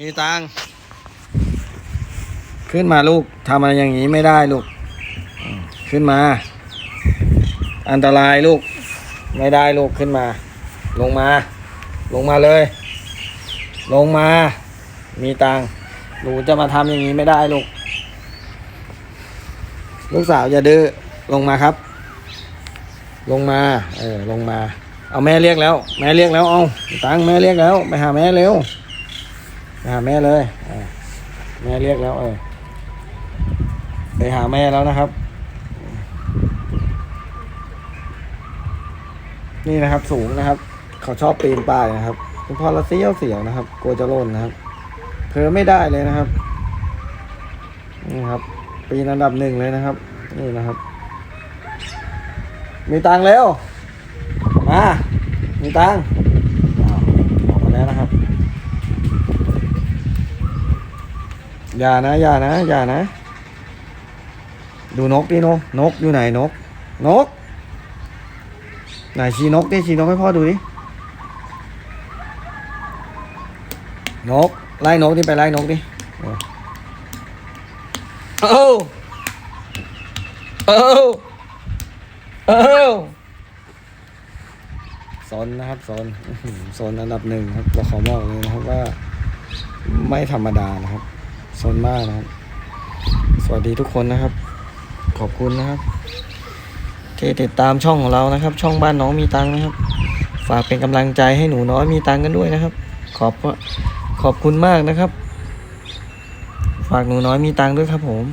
มีตังขึ้นมาลูกทำอะไรอย่างนี้ไม่ได้ลูก ขึ้นมา อันตรายลูก ไม่ได้ลูกขึ้นมา ลงมา ลงมาเลย ลงมา มีตังหนูจะมาทำอย่างนี้ไม่ได้ลูก ลูกสาวอย่าดื้อลงมาครับ ลงมา เออลงมา เอาแม่เรียกแล้ว แม่เรียกแล้วเอามีตังแม่เรียกแล้ว ไปหาแม่เร็ว หาแม่เลยแม่เรียกแล้วเออไปหาแม่แล้วนะครับ นี่นะครับสูงนะครับ เขาชอบปีนป่ายนะครับคุณพ่อละเสียวเสียวนะครับ กลัวจะล่นนะครับเพอไม่ได้เลยนะครับ นี่ครับ ปีนอันดับหนึ่งเลยนะครับ นี่นะครับ มีตังค์แล้วมามีตังค์อ้าวออกมาแล้วนะครับ อย่านะอย่านะอย่านะ ดูนกดินกนกอยู่ไหนนก นก ไหนชี้นกดิชี้นกให้พ่อดูดินกไล่นกดิไปไล่นกดิเออเอ้าเอ้าเอ้าซนนะครับซนซนอันดับหนึ่งครับเราขอบอกเลยนะครับว่า ไม่ธรรมดานะครับ ซนมากนะครับ สวัสดีทุกคนนะครับ ขอบคุณนะครับที่ติดตามช่องของเรานะครับ ช่องบ้านน้องมีตังนะครับ ฝากเป็นกำลังใจให้หนูน้อยมีตังกันด้วยนะครับ ขอบขอบคุณมากนะครับ ฝากหนูน้อยมีตังด้วยครับผม